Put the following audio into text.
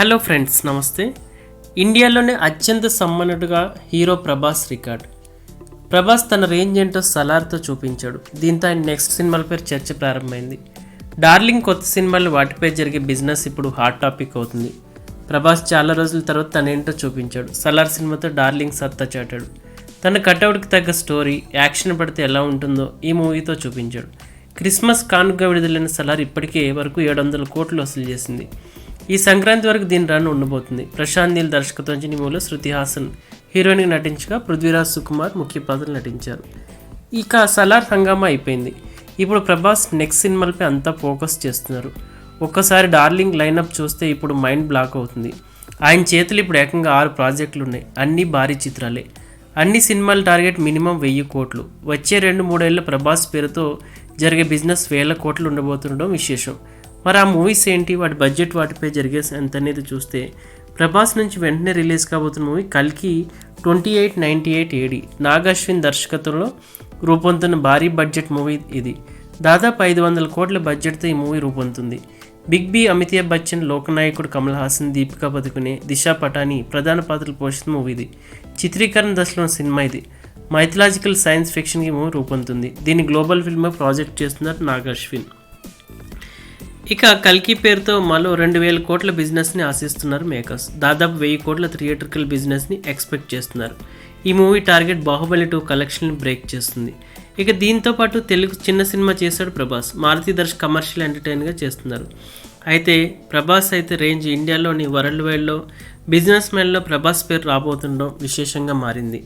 Hello friends నమస్తే. ఇండియాలోనే అత్యంత సమ్మనుడుగా హీరో ప్రభాస్ రికార్డ్. ప్రభాస్ తన రేంజ్ ఏంటో సలార్తో చూపించాడు. దీంతో ఆయన నెక్స్ట్ సినిమాలపై చర్చ ప్రారంభమైంది. డార్లింగ్ కొత్త సినిమాలు వాటిపై జరిగే బిజినెస్ ఇప్పుడు హాట్ టాపిక్ అవుతుంది. ప్రభాస్ చాలా రోజుల తర్వాత తనేంటో చూపించాడు. సలార్ సినిమాతో డార్లింగ్ సత్తా చాటాడు. తన కటౌట్కి తగ్గ స్టోరీ యాక్షన్ పడితే ఎలా ఉంటుందో ఈ మూవీతో చూపించాడు. క్రిస్మస్ కానుక విడుదలైన సలార్ ఇప్పటికే వరకు ఏడు వందల కోట్లు వసూలు చేసింది. ఈ సంక్రాంతి వరకు దీని రన్ ఉండబోతుంది. ప్రశాంత్ నీల్ దర్శకత్వం ఈ మూవీలో శృతి హాసన్ హీరోయిన్గా నటించగా పృథ్వీరాజ్ సుకుమార్ ముఖ్య పాత్రలు నటించారు. ఇక సలార్ హంగామా అయిపోయింది. ఇప్పుడు ప్రభాస్ నెక్స్ట్ సినిమాలపై అంతా ఫోకస్ చేస్తున్నారు. ఒక్కసారి డార్లింగ్ లైనప్ చూస్తే ఇప్పుడు మైండ్ బ్లాక్ అవుతుంది. ఆయన చేతులు ఇప్పుడు ఏకంగా ఆరు ప్రాజెక్టులు ఉన్నాయి. అన్నీ భారీ చిత్రాలే. అన్ని సినిమాల టార్గెట్ మినిమం వెయ్యి కోట్లు. వచ్చే రెండు మూడేళ్ళ ప్రభాస్ పేరుతో జరిగే బిజినెస్ వేల కోట్లు ఉండబోతుండడం విశేషం. మరి ఆ మూవీస్ ఏంటి? వాటి బడ్జెట్ వాటిపై జరిగే ఎంత అనేది చూస్తే ప్రభాస్ నుంచి వెంటనే రిలీజ్ కాబోతున్న మూవీ కల్కి twenty eight ninety eight AD Nag Ashwin దర్శకత్వంలో రూపొందుతున్న భారీ బడ్జెట్ మూవీ ఇది. దాదాపు ఐదు వందల కోట్ల బడ్జెట్తో ఈ మూవీ రూపొందుతుంది. బిగ్ బి అమితాబ్ బచ్చన్ లోకనాయకుడు కమల్ హాసన్ దీపికా పదుకునే దిశా పటాని ప్రధాన పాత్రలు పోషిస్తున్న మూవీ ఇది. చిత్రీకరణ దశలో సినిమా ఇది. మైథలాజికల్ సైన్స్ ఫిక్షన్కి ఈ మూవీ రూపొందుతుంది. దీన్ని గ్లోబల్ ఫిల్మ్ ప్రాజెక్ట్ చేస్తున్నారు నాగశ్విన్. ఇక కల్కి పేరుతో మరో రెండు వేల కోట్ల బిజినెస్ని ఆశిస్తున్నారు మేకర్స్ దాదాపు వెయ్యి కోట్ల థియేట్రికల్ బిజినెస్ని ఎక్స్పెక్ట్ చేస్తున్నారు. ఈ movie target Baahubali two collection break చేస్తుంది. ఇక దీంతో పాటు తెలుగు చిన్న సినిమా చేశాడు ప్రభాస్. మారుతి దర్శ్ కమర్షియల్ ఎంటర్టైన్గా చేస్తున్నారు. అయితే ప్రభాస్ అయితే రేంజ్ ఇండియాలోని వరల్డ్ వైడ్లో బిజినెస్ మ్యాన్లో ప్రభాస్ పేరు రాబోతుండడం విశేషంగా మారింది.